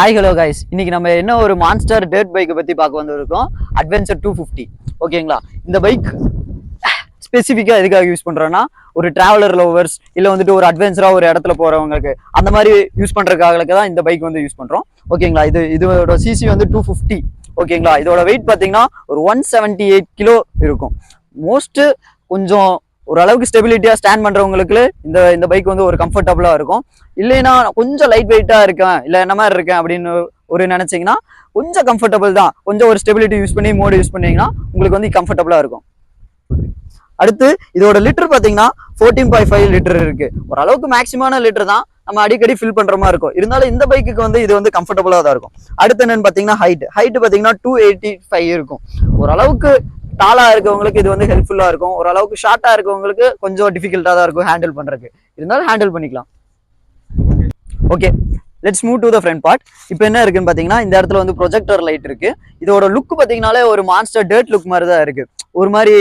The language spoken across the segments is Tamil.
ஹாய் ஹலோ கைஸ் இன்னைக்கு நம்ம என்ன ஒரு மான்ஸ்டர் டேட் பைக்கை பற்றி பார்க்க வந்திருக்கோம். அட்வென்ச்சர் டூ ஃபிஃப்டி ஓகேங்களா இந்த பைக் ஸ்பெசிஃபிக்காக எதுக்காக யூஸ் பண்ணுறோன்னா ஒரு ட்ராவலர் லவர்ஸ் இல்லை வந்துட்டு ஒரு அட்வென்ச்சராக ஒரு இடத்துல போகிறவங்களுக்கு அந்த மாதிரி யூஸ் பண்ணுறதுக்காக தான் இந்த பைக் வந்து யூஸ் பண்ணுறோம் ஓகேங்களா இது இதோட சிசி வந்து டூ ஃபிஃப்டி ஓகேங்களா இதோட வெயிட் பார்த்தீங்கன்னா ஒரு ஒன் செவன்ட்டி எயிட் கிலோ இருக்கும். மோஸ்ட்டு கொஞ்சம் ஓரளவுக்கு ஸ்டெபிலிட்டியாக ஸ்டாண்ட் பண்ணுறவங்களுக்கு இந்த இந்த பைக் வந்து ஒரு கம்ஃபர்டபுளாக இருக்கும். இல்லைன்னா கொஞ்சம் லைட் வெயிட்டாக இருக்கேன் இல்லை என்ன மாதிரி இருக்கேன் அப்படின்னு ஒரு நினச்சிங்கன்னா கொஞ்சம் கம்ஃபர்டபுள் தான். கொஞ்சம் ஒரு ஸ்டெபிலிட்டி யூஸ் பண்ணி மோடு யூஸ் பண்ணீங்கன்னா உங்களுக்கு வந்து கம்ஃபர்டபுளாக இருக்கும். அடுத்து இதோட லிட்டர் பார்த்தீங்கன்னா ஃபோர்டீன் பாயிண்ட் ஃபைவ் லிட்டர் இருக்குது ஓரளவுக்கு மேக்ஸிமான லிட்டர் தான். நம்ம அடிக்கடி ஃபில் பண்ணுற மாதிரி இருக்கும். இருந்தாலும் இந்த பைக்குக்கு வந்து இது வந்து கம்ஃபர்டபுளாக தான் இருக்கும். அடுத்து என்னென்னு பார்த்தீங்கன்னா ஹைட் ஹைட்டு பார்த்தீங்கன்னா டூ எயிட்டி ஃபைவ் இருக்கும். ஓரளவுக்கு டாலாக இருக்கவங்களுக்கு இது வந்து ஹெல்ப்ஃபுல்லாக இருக்கும். ஓரளவுக்கு ஷார்ட்டாக இருக்கவங்களுக்கு கொஞ்சம் டிஃபிகல்ட்டாக தான் இருக்கும் ஹேண்டில் பண்ணுறதுக்கு இருந்தாலும் ஹேண்டில் பண்ணிக்கலாம். Okay let's move to the front part இப்போ என்ன இருக்குன்னு பார்த்தீங்கன்னா இந்த இடத்துல வந்து ப்ரொஜெக்டர் லைட் இருக்குது இதோட லுக் பார்த்தீங்கனாலே ஒரு மான்ஸ்டர் டேட் லுக் மாதிரி தான் இருக்குது ஒரு மாதிரி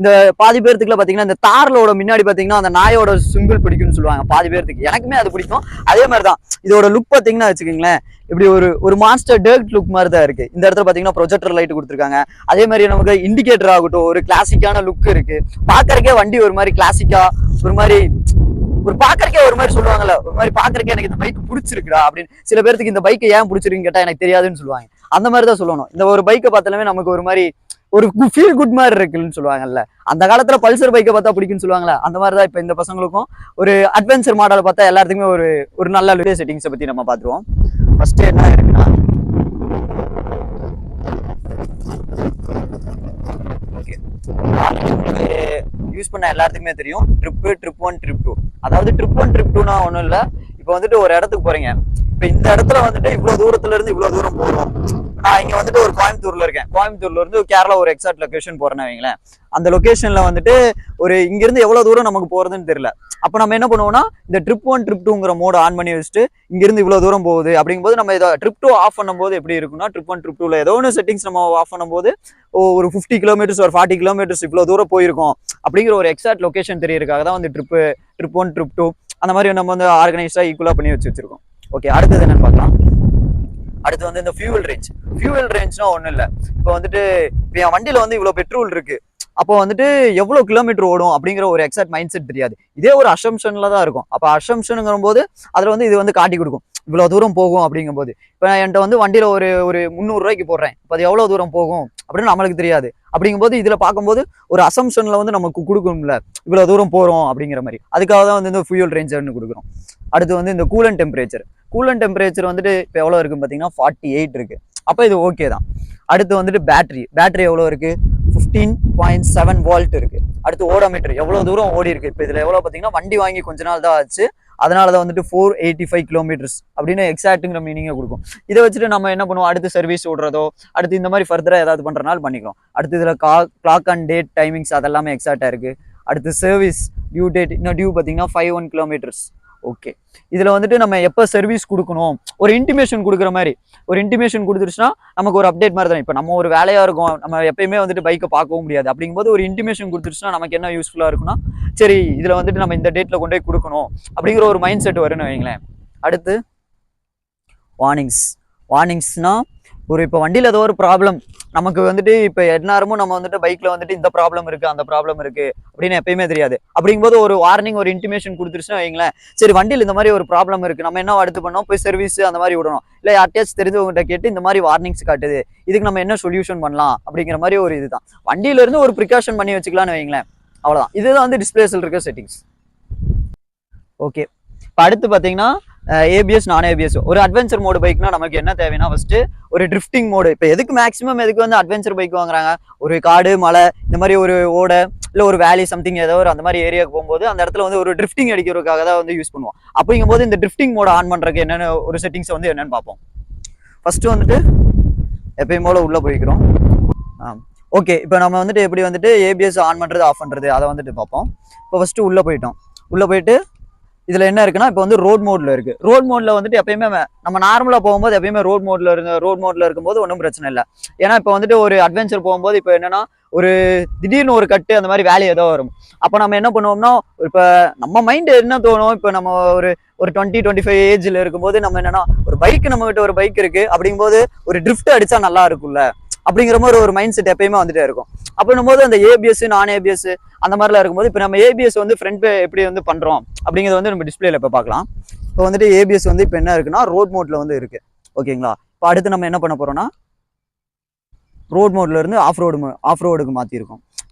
இந்த பாதி பேர்த்துக்குள்ள பார்த்தீங்கன்னா இந்த தாரலோட முன்னாடி பார்த்தீங்கன்னா அந்த நாயோட சிம்பிள் பிடிக்கும்னு சொல்லுவாங்க. பாதி பேர்த்துக்கு. எனக்குமே அது பிடிக்கும். அதே மாதிரி தான் இதோட லுக் பார்த்தீங்கன்னா வச்சுக்கோங்களேன் இப்படி ஒரு ஒரு மாஸ்டர் டேர்ட் லுக் மாதிரி தான் இருக்கு. இந்த இடத்துல பார்த்தீங்கன்னா ப்ரொஜெக்டர் லைட் கொடுத்துருக்காங்க. அதே மாதிரி நமக்கு இண்டிகேட்டர் ஆகட்டும் ஒரு கிளாசிக்கான லுக் இருக்கு. பார்க்கறக்கே வண்டி ஒரு மாதிரி கிளாசிக்கா ஒரு மாதிரி ஒரு பாக்குறக்கே ஒரு மாதிரி சொல்லுவாங்கல்ல ஒரு மாதிரி பாக்குறக்கே எனக்கு இந்த பைக் பிடிச்சிருக்குடா அப்படின்னு. சில பேருக்கு இந்த பைக்கை ஏன் பிடிச்சிருக்குன்னு கேட்டா எனக்கு தெரியாதுன்னு சொல்லுவாங்க. அந்த மாதிரி தான் சொல்லணும். இந்த ஒரு பைக்கை பார்த்தாலுமே நமக்கு ஒரு மாதிரி ஒரு ஃபீல் குட் மாதிரி இருக்குன்னு சொல்லுவாங்கல்ல. அந்த காலத்துல பல்சர் பைக்கை பார்த்தா பிடிக்கும்னு சொல்லுவாங்கல்ல அந்த மாதிரி தான் இப்போ இந்த பசங்களுக்கும் ஒரு அட்வென்ச்சர் மாடல் பார்த்தா எல்லாத்துக்குமே ஒரு ஒரு நல்ல வீடியோ செட்டிங்ஸை பற்றி நம்ம பார்த்துருவோம். ஃபர்ஸ்ட் என்ன இருக்குன்னா யூஸ் பண்ண எல்லாத்துக்குமே தெரியும். Trip trip one trip two அதாவது ட்ரிப் ஒன் ட்ரிப் டூனா ஒன்றும் இல்லை. இப்போ வந்துட்டு ஒரு இடத்துக்கு போகிறீங்க இப்போ இந்த இடத்துல வந்துட்டு இவ்வளோ தூரத்துலேருந்து இவ்வளோ தூரம் போகிறோம் நான் இங்க வந்துட்டு ஒரு கோயம்புத்தூர்ல இருக்கேன். கோயம்புத்தூர்ல இருந்து கேரளா ஒரு எக்ஸாக்ட் லொகேஷன் போறேன்னு வைங்களேன். அந்த லொகேஷன்ல வந்துட்டு ஒரு இங்க இருந்து எவ்வளவு தூரம் நமக்கு போறதுன்னு தெரியல. அப்போ நம்ம என்ன பண்ணுவோம்னா இந்த ட்ரிப் ஒன் ட்ரிப் டூங்கிற மோட் ஆன் பண்ணி வச்சுட்டு இங்க இருந்து இவ்வளவு தூரம் போகுது. அப்படிங்கும்போது நம்ம இதை ட்ரிப் டூ ஆஃப் பண்ணும்போது எப்படி இருக்கும்னா ட்ரிப் ஒன் ட்ரிப் டூல ஏதோ ஒன்று செட்டிங்ஸ் நம்ம ஆஃப் பண்ணும்போது ஒரு ஃபிஃப்டி கிலோமீட்டர்ஸ் ஒரு ஃபார்ட்டி கிலோமீட்டர்ஸ் இவ்வளோ தூரம் போயிருக்கோம். அப்படிங்கிற ஒரு எக்ஸாக்ட் லொகேஷன் தெரியறதுக்காக தான் வந்து trip trip one trip two அந்த மாதிரி நம்ம வந்து ஆர்கனைஸ்டாக ஈக்குவலாக பண்ணி வச்சு வச்சிருக்கோம். ஓகே அடுத்தது என்னன்னு பார்க்கலாம். வந்து இந்த ஃபியூவல் ரேஞ்ச் ஃபியூவல் ரேஞ்ச்னா ஒன்றும் இல்லை. இப்போ வந்துட்டு இப்போ என் வண்டியில் வந்து இவ்வளோ பெட்ரோல் இருக்கு. அப்போ வந்துட்டு எவ்வளோ கிலோமீட்டர் ஓடும் அப்படிங்கிற ஒரு எக்ஸாக்ட் மைண்ட் செட் தெரியாது. இதே ஒரு அசம்ஷனில் தான் இருக்கும். அப்போ அசம்ஷனுங்கிற போது அதில் வந்து இது வந்து காட்டி கொடுக்கும். இவ்வளோ தூரம் போகும் அப்படிங்கும்போது. இப்போ நான் என்கிட்ட வந்து வண்டியில் ஒரு ஒரு முந்நூறுரூவாய்க்கு போடுறேன். இப்போ அது எவ்வளோ தூரம் போகும்? அப்படின்னு நம்மளுக்கு தெரியாது. அப்படிங்கும்போது இதில் பார்க்கும்போது ஒரு அசம்ஷனில் வந்து நமக்கு கொடுக்கும்ல. இவ்வளோ தூரம் போகிறோம் அப்படிங்கிற மாதிரி. அதுக்காக தான் வந்து இந்த ஃபியூல் ரேஞ்சர்னு கொடுக்குறோம். அடுத்து வந்து இந்த கூலன் டெம்பரேச்சர் கூலன் டெம்பரேச்சர் வந்துட்டு இப்போ எவ்வளோ இருக்குன்னு பார்த்தீங்கன்னா ஃபார்ட்டி எயிட் இருக்குது அப்போ இது ஓகே தான். அடுத்து வந்துட்டு பேட்டரி பேட்டரி எவ்வளோ இருக்குது ஃபிஃப்டீன் பாயிண்ட் செவன் வால்ட் இருக்குது அடுத்து ஓடோமீட்டர் எவ்வளோ தூரம் ஓடி இருக்குது இப்போ இதில் எவ்வளோ பார்த்தீங்கன்னா வண்டி வாங்கி கொஞ்ச நாள் தான் ஆச்சு. அதனால தான் வந்துட்டு ஃபோர் எயிட்டி ஃபைவ் கிலோமீட்டர்ஸ் அப்படின்னு எக்ஸாக்ட்டுங்கிற மீனிங்கை கொடுக்கும். இதை வச்சுட்டு நம்ம என்ன பண்ணுவோம்? அடுத்து சர்வீஸ் விடுறதோ அடுத்து இந்த மாதிரி ஃபர்தராக ஏதாவது பண்ணுறனால பண்ணிக்கலாம். அடுத்து இதில் கா கிளாக் அண்ட் டேட் டைமிங்ஸ் அதெல்லாமே எக்ஸாக்டாக இருக்குது அடுத்து சர்வீஸ் டியூ டேட் இன்னும் டியூ பார்த்தீங்கன்னா ஃபைவ் ஒன் கிலோமீட்டர்ஸ் ஓகே இதில் வந்துட்டு நம்ம எப்போ சர்வீஸ் கொடுக்கணும்? ஒரு இன்டிமேஷன் கொடுக்குற மாதிரி. ஒரு இன்டிமேஷன் கொடுத்துருச்சுன்னா நமக்கு ஒரு அப்டேட் மாதிரி தான். இப்போ நம்ம ஒரு வேலையாக இருக்கும். நம்ம எப்பயுமே வந்துட்டு பைக்கை பார்க்கவும் முடியாது. அப்படிங்கும்போது ஒரு இன்டிமேஷன் கொடுத்துருச்சுன்னா நமக்கு என்ன யூஸ்ஃபுல்லாக இருக்குன்னா சரி இதில் வந்துட்டு நம்ம இந்த டேட்டில் கொண்டு போய் கொடுக்கணும் அப்படிங்கிற ஒரு மைண்ட் செட் வரும்னு வைங்களேன் அடுத்து வார்னிங்ஸ் வார்னிங்ஸ்னால் ஒரு இப்போ வண்டியில் ஏதோ ஒரு ப்ராப்ளம் நமக்கு வந்துட்டு இப்போ எந்நேரமும் நம்ம வந்துட்டு பைக்கில் வந்துட்டு இந்த ப்ராப்ளம் இருக்குது அந்த ப்ராப்ளம் இருக்குது அப்படின்னு எப்பயுமே தெரியாது. அப்படிங்கும்போது ஒரு வார்னிங் ஒரு இன்டிமேஷன் கொடுத்துருச்சுன்னா வைங்களேன் சரி வண்டியில் இந்த மாதிரி ஒரு ப்ராப்ளம் இருக்குது நம்ம என்ன அடுத்து பண்ணோம் போய் சர்வீஸ் அந்த மாதிரி விடணும். இல்லை யார்ட்டையாச்சும் தெரிஞ்சவங்ககிட்ட கேட்டு இந்த மாதிரி வார்னிங்ஸ் காட்டுது இதுக்கு நம்ம என்ன சொல்யூஷன் பண்ணலாம்? அப்படிங்கிற மாதிரி ஒரு இதுதான். வண்டியில இருந்து ஒரு ப்ரிகாஷன் பண்ணி வச்சுக்கலாம்னு வைங்களேன் அவ்வளோதான் இதுதான் வந்து டிஸ்பிளேஸில் இருக்க செட்டிங்ஸ் ஓகே இப்போ அடுத்து பார்த்தீங்கன்னா ஏபிஎஸ் நான் ஏபிஎஸ் ஒரு அட்வென்ச்சர் மோடு பைக்னா நமக்கு என்ன தேவைன்னா ஃபர்ஸ்ட் ஒரு ட்ரிஃப்டிங் மோடு இப்போ எதுக்கு மேக்ஸிமம் எதுக்கு வந்து அட்வென்ச்சர் பைக் வாங்குறாங்க? ஒரு காடு மலை இந்த மாதிரி ஒரு ஓடை இல்லை ஒரு வேலி சம்திங் ஏதோ ஒரு அந்த மாதிரி ஏரியாவுக்கு போகும்போது அந்த இடத்துல வந்து ஒரு ட்ரிஃப்டிங் அடிக்கிறதுக்காக தான் வந்து யூஸ் பண்ணுவோம். அப்படிங்கும்போது இந்த ட்ரிஃப்டிங் மோட ஆன் பண்ணுறதுக்கு என்னென்ன ஒரு செட்டிங்ஸ் வந்து என்னென்னு பார்ப்போம். ஃபர்ஸ்ட் வந்துட்டு எப்பயும் போல உள்ளே போய்க்கிறோம். ஓகே இப்போ நம்ம வந்துட்டு எப்படி வந்துட்டு ஏபிஎஸ் ஆன் பண்ணுறது ஆஃப் பண்ணுறது அதை வந்துட்டு பார்ப்போம். இப்போ ஃபஸ்ட்டு உள்ளே போயிட்டோம். உள்ளே போயிட்டு இதில் என்ன இருக்குன்னா இப்போ வந்து ரோட் மோட்ல இருக்கு. ரோட் மோட்ல வந்துட்டு எப்பயுமே நம்ம நார்மலாக போகும்போது எப்பயுமே ரோட் மோட்ல இருந்த ரோட் மோட்ல இருக்கும்போது ஒன்றும் பிரச்சனை இல்லை. ஏன்னா இப்போ வந்துட்டு ஒரு அட்வென்ச்சர் போகும்போது இப்போ என்னன்னா ஒரு திடீர்னு ஒரு கட்டு அந்த மாதிரி வேலை ஏதோ வரும். அப்போ நம்ம என்ன பண்ணுவோம்னா இப்போ நம்ம மைண்ட் என்ன தோணும்? இப்போ நம்ம ஒரு ஒரு டுவெண்ட்டி டுவெண்ட்டி ஃபைவ் ஏஜ்ல இருக்கும்போது நம்ம என்னன்னா ஒரு ஒரு பைக் நம்ம கிட்ட ஒரு பைக் இருக்கு. அப்படிங்கும்போது ஒரு ட்ரிஃப்ட் அடிச்சா நல்லா இருக்கும்ல. அப்படிங்கிற மாதிரி ஒரு மைண்ட் செட் எப்பயுமே வந்துட்டே இருக்கும். அப்படின்னும் போது அந்த ஏபிஎஸ் நான் ஏபிஎஸ் அந்த மாதிரிலாம் இருக்கும்போது இப்போ நம்ம ஏபிஎஸ் வந்து ஃப்ரண்ட் எப்படி வந்து பண்ணுறோம் அப்படிங்கிறது வந்து நம்ம டிஸ்பிளேல இப்போ பார்க்கலாம். இப்போ வந்துட்டு ஏபிஎஸ் வந்து இப்போ என்ன இருக்குன்னா ரோட் மோட்டில் வந்து இருக்கு. ஓகேங்களா? இப்போ அடுத்து நம்ம என்ன பண்ண போகிறோம்னா ரோட் மோட்ல இருந்து ஆஃப் ரோடு ஆஃப் ரோடுக்கு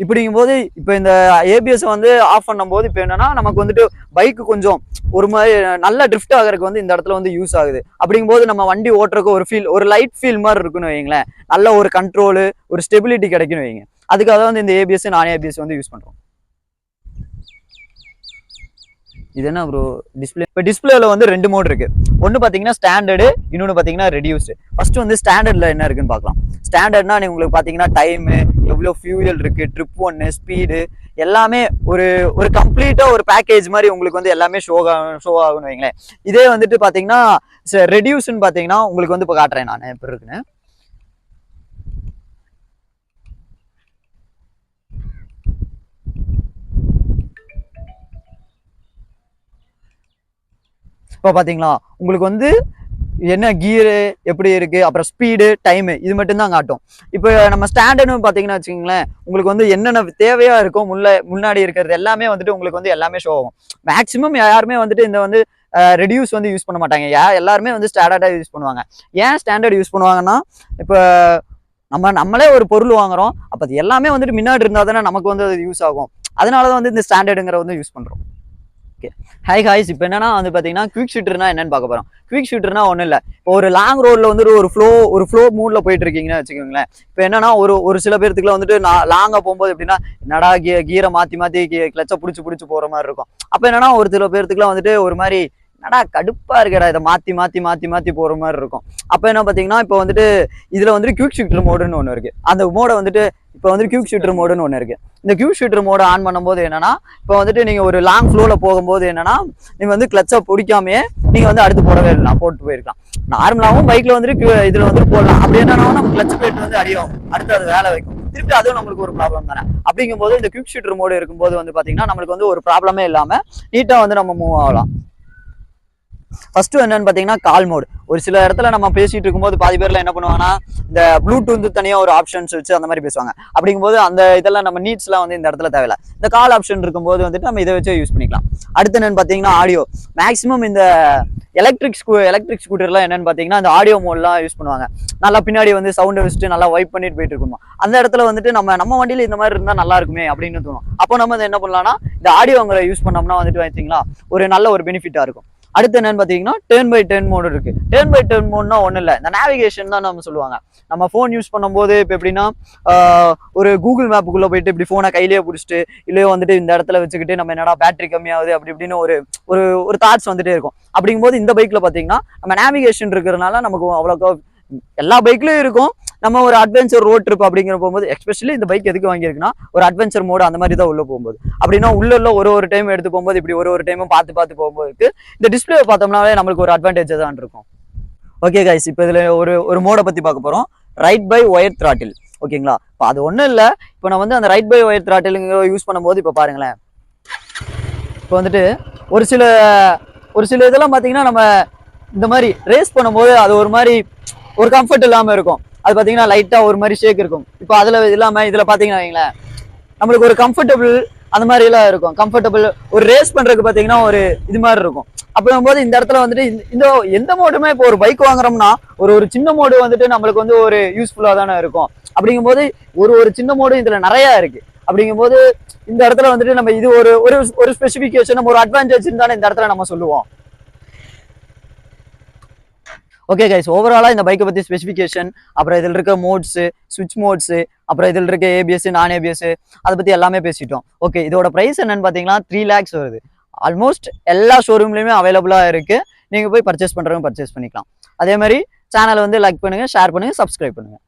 இப்படிங்கும் போது இப்போ இந்த ஏபிஎஸ் வந்து ஆஃப் பண்ணும்போது இப்போ என்னன்னா நமக்கு வந்துட்டு பைக்கு கொஞ்சம் ஒரு மாதிரி நல்ல ட்ரிஃப்ட் ஆகிறதுக்கு வந்து இந்த இடத்துல வந்து யூஸ் ஆகுது. அப்படிங்கும்போது நம்ம வண்டி ஓட்டுறதுக்கு ஒரு ஃபீல் ஒரு லைட் ஃபீல் மாதிரி இருக்குன்னு வைங்களேன் நல்ல ஒரு கண்ட்ரோலு ஒரு ஸ்டெபிலிட்டி கிடைக்குன்னு வைங்க அதுக்காக தான் வந்து இந்த ஏபிஎஸ் நான் ஏபிஎஸ் வந்து யூஸ் பண்ணுறோம் இது என்ன ப்ரோ டிஸ்பிளே இப்போ டிஸ்பிளேல வந்து ரெண்டு மோட் இருக்கு. ஒன்று பார்த்தீங்கன்னா ஸ்டாண்டர்டு இன்னொன்று பார்த்தீங்கன்னா ரெடியூஸ்டு ஃபர்ஸ்ட் வந்து ஸ்டாண்டர்டில் என்ன இருக்குன்னு பார்க்கலாம் ஸ்டாண்டர்ட்னா நீ உங்களுக்கு பார்த்தீங்கன்னா டைமு எவ்வளோ ஃபியூயல் இருக்கு ட்ரிப் ஒன்று ஸ்பீடு எல்லாமே ஒரு ஒரு கம்ப்ளீட்டாக ஒரு பேக்கேஜ் மாதிரி உங்களுக்கு வந்து எல்லாமே ஷோ ஷோ ஆகும்னு வைங்களேன். இதே வந்துட்டு பார்த்தீங்கன்னா ரெடியூஸ்ன்னு பார்த்தீங்கன்னா உங்களுக்கு வந்து இப்போ காட்டுறேன் நான். எப்படி இருக்குன்னு? இப்போ பார்த்தீங்களா உங்களுக்கு வந்து என்ன கியரு எப்படி இருக்குது அப்புறம் ஸ்பீடு டைமு இது மட்டும்தான் காட்டும். இப்போ நம்ம ஸ்டாண்டர்டுன்னு பார்த்தீங்கன்னா வச்சுக்கோங்களேன் உங்களுக்கு வந்து என்னென்ன தேவையாக இருக்கோ முல்ல முன்னாடி இருக்கிறது எல்லாமே வந்துட்டு உங்களுக்கு வந்து எல்லாமே ஷோ ஆகும். மேக்ஸிமம் யாருமே வந்துட்டு இந்த வந்து ரெடியூஸ் வந்து யூஸ் பண்ண மாட்டாங்க. யா எல்லாருமே வந்து ஸ்டாண்டர்டாக யூஸ் பண்ணுவாங்க. ஏன் ஸ்டாண்டர்ட் யூஸ் பண்ணுவாங்கன்னா இப்போ நம்ம நம்மளே ஒரு பொருள் வாங்குறோம் அப்போ அது எல்லாமே வந்துட்டு முன்னாடி இருந்தால் தானே நமக்கு வந்து அது யூஸ் ஆகும். அதனால தான் வந்து இந்த ஸ்டாண்டர்டுங்கிற வந்து யூஸ் பண்ணுறோம் ஓகே. ஹை ஹாய்ஸ் இப்போ என்னன்னா வந்து பார்த்தீங்கன்னா குவிக் ஷூட்டர்னா என்னன்னு பார்க்க போகிறோம் குவிக் ஷூட்டர்னா ஒன்றும் இல்லை. இப்போ ஒரு லாங் ரோடில் வந்துட்டு ஒரு ஃப்ளோ ஒரு ஃப்ளோ மூடில் போயிட்டு இருக்கீங்கன்னு வச்சுக்கோங்களேன். இப்போ என்னன்னா ஒரு ஒரு சில பேர்த்துக்குலாம் வந்துட்டு நான் லாங்காக போகும்போது எப்படின்னா நடா கீ கீரை மாற்றி மாற்றி கிளச்சை பிடிச்சி பிடிச்சி போகிற மாதிரி இருக்கும். அப்போ என்னன்னா ஒரு சில பேர்த்துக்குலாம் வந்துட்டு ஒரு மாதிரி நடா கடுப்பாக இருக்கடா இதை மாற்றி மாற்றி மாற்றி மாற்றி போகிற மாதிரி இருக்கும். அப்போ என்ன பார்த்தீங்கன்னா இப்போ வந்துட்டு இதில் வந்துட்டு கியூக் ஷூட்டர் மோடுன்னு ஒன்று இருக்குது அந்த மோடை வந்துட்டு இப்போ வந்து கியூக் ஷூட்டர் மோடுன்னு ஒன்று இருக்குது இந்த க்யூக் ஷூட்டர் மோடை ஆன் பண்ணும்போது என்னன்னா இப்போ வந்துட்டு நீங்கள் ஒரு லாங் ஃப்ளோவில் போகும்போது என்னென்னா நீங்கள் வந்து கிளச்சை பிடிக்காமயே நீங்கள் வந்து அடுத்து போடவே இல்லை. போட்டு போயிருக்கலாம். நார்மலாகவும் பைக்கில் வந்துட்டு இதில் இதுல வந்து போடலாம். அப்படி என்னன்னா நம்ம கிளச் பிளேட் வந்து அடியும் அடுத்து அது வேலை வைக்கும். திருப்பி அதுவும் நம்மளுக்கு ஒரு ப்ராப்ளம் தானே. அப்படிங்கும்போது இந்த கியூக் ஷூட்டர் மோடு இருக்கும்போது வந்து பார்த்தீங்கன்னா நம்மளுக்கு வந்து ஒரு ப்ராப்ளமே இல்லாமல் நீட்டாக வந்து நம்ம மூவ் ஆகலாம். ஃபர்ஸ்ட் என்னன்னு பார்த்தீங்கன்னா கால் மோடு ஒரு சில இடத்துல நம்ம பேசிட்டு இருக்கும்போது பாதி பேர்ல என்ன பண்ணுவாங்கன்னா இந்த ப்ளூடூத் தனியாக ஒரு ஆப்ஷன்ஸ் வச்சு அந்த மாதிரி பேசுவாங்க. அப்படிங்கும்போது அந்த இதெல்லாம் நம்ம நீட்ஸ்லாம் வந்து இந்த இடத்துல தேவையில்ல. இந்த கால் ஆப்ஷன் இருக்கும்போது வந்துட்டு நம்ம இதை வச்சு யூஸ் பண்ணிக்கலாம். அடுத்து என்னன்னு பார்த்தீங்கன்னா ஆடியோ மேக்ஸிமம் இந்த எலக்ட்ரிக் ஸ்கூ எலக்ட்ரிக் ஸ்கூட்டர்லாம் என்னன்னு பார்த்தீங்கன்னா அந்த ஆடியோ மோட்லாம் யூஸ் பண்ணுவாங்க. நல்லா பின்னாடி வந்து சவுண்டை வச்சுட்டு நல்லா வைப் பண்ணிட்டு போயிட்டு இருக்கணும். அந்த இடத்துல வந்துட்டு நம்ம நம்ம வண்டியில் இந்த மாதிரி இருந்தால் நல்லா இருக்குமே அப்படின்னு தோணும். அப்போ நம்ம வந்து என்ன பண்ணலாம்னா இந்த ஆடியோங்களை யூஸ் பண்ணோம்னா வந்துட்டு பார்த்தீங்களா ஒரு நல்ல ஒரு பெனிஃபிட்டாக இருக்கும். அடுத்து என்னன்னு பார்த்தீங்கன்னா டேர்ன் பை டேர்ன் மோடு இருக்கு. டேர்ன் பை டேர்ன் மோட்னா ஒன்றும் இல்லை. இந்த நேவிகேஷன் தான் நம்ம சொல்லுவாங்க. நம்ம ஃபோன் யூஸ் பண்ணும்போது இப்போ எப்படின்னா ஒரு கூகுள் மேப்புக்குள்ளே போயிட்டு இப்படி ஃபோனை கையிலேயே பிடிச்சிட்டு இல்லையோ வந்துட்டு இந்த இடத்துல வச்சுக்கிட்டு நம்ம என்னடா பேட்டரி கம்மியாகுது அப்படி இப்படின்னு ஒரு ஒரு ஒரு தாட்ஸ் வந்துட்டே இருக்கும். அப்படிங்கும்போது இந்த பைக்கில் பார்த்தீங்கன்னா நம்ம நேவிகேஷன் இருக்கிறதுனால நமக்கு அவ்வளோக்கா எல்லா பைக்லேயும் இருக்கும். நம்ம ஒரு அட்வென்ச்சர் ரோட் ட்ரிப் அப்படிங்கிற போகும்போது எஸ்பெஷலி இந்த பைக் எதுக்கு வாங்கியிருக்குன்னா ஒரு அட்வென்ச்சர் மோடு அந்த மாதிரி தான் உள்ள போகும்போது. அப்படின்னா உள்ள ஒரு ஒரு டைம் எடுத்து போகும்போது இப்படி ஒரு ஒரு டைமும் பார்த்து பார்த்து போகும்போது இந்த டிஸ்பிளே பார்த்தோம்னாலே நம்மளுக்கு ஒரு அட்வான்டேஜ் தான் இருக்கும். ஓகே கைஸ் இப்போ இதில் ஒரு ஒரு மோடை பற்றி பார்க்க போகிறோம் ரைட் பை ஒயர் த்ராட்டில் ஓகேங்களா? இப்போ அது ஒன்றும் இல்லை. இப்போ நான் வந்து அந்த ride by wire throttle use பண்ணும்போது இப்போ பாருங்களேன். இப்போ வந்துட்டு ஒரு சில ஒரு சில இதெல்லாம் பார்த்தீங்கன்னா நம்ம இந்த மாதிரி ரேஸ் பண்ணும்போது அது ஒரு மாதிரி ஒரு கம்ஃபர்ட் இல்லாமல் இருக்கும். அது பார்த்தீங்கன்னா லைட்டாக ஒரு மாதிரி ஷேக் இருக்கும். இப்போ அதில் இல்லாமல் இதில் பார்த்தீங்கன்னா வைங்களேன் நம்மளுக்கு ஒரு கம்ஃபர்டபுள் அந்த மாதிரி எல்லாம் இருக்கும். கம்ஃபர்டபுள் ஒரு ரேஸ் பண்ணுறதுக்கு பார்த்தீங்கன்னா ஒரு இது மாதிரி இருக்கும். அப்படிங்கும்போது இந்த இடத்துல வந்துட்டு இந்த- எந்த மோடுமே இப்போ ஒரு பைக் வாங்குறோம்னா ஒரு ஒரு சின்ன மோடு வந்துட்டு நம்மளுக்கு வந்து ஒரு யூஸ்ஃபுல்லாக தானே இருக்கும். அப்படிங்கும்போது ஒரு ஒரு சின்ன மோடு இதில் நிறையா இருக்குது அப்படிங்கும்போது இந்த இடத்துல வந்துட்டு நம்ம இது ஒரு ஒரு ஒரு ஸ்பெசிஃபிகேஷன் நம்ம ஒரு அட்வான்டேஜ் தானே இந்த இடத்துல நம்ம சொல்லுவோம். ஓகே கைஸ் ஓவராலாக இந்த பைக்கை பற்றி ஸ்பெசிஃபிகேஷன் அப்புறம் இதில் இருக்க மோட்ஸு சுவிட்ச் மோட்ஸு அப்புறம் இதில் இருக்க ஏபிஎஸ் நான் ஏபிஎஸ் அதை பற்றி எல்லாமே பேசிட்டோம். ஓகே இதோட ப்ரைஸ் என்னன்னு பார்த்தீங்கன்னா த்ரீ லேக்ஸ் வருது. ஆல்மோஸ்ட் எல்லா ஷோரூம்லேயுமே அவைலபிளாக இருக்குது நீங்கள் போய் பர்ச்சேஸ் பண்ணுறவங்க பர்ச்சேஸ் பண்ணிக்கலாம். அதே மாதிரி சேனலை வந்து லைக் பண்ணுங்கள் ஷேர் பண்ணுங்கள் சப்ஸ்கிரைப் பண்ணுங்கள்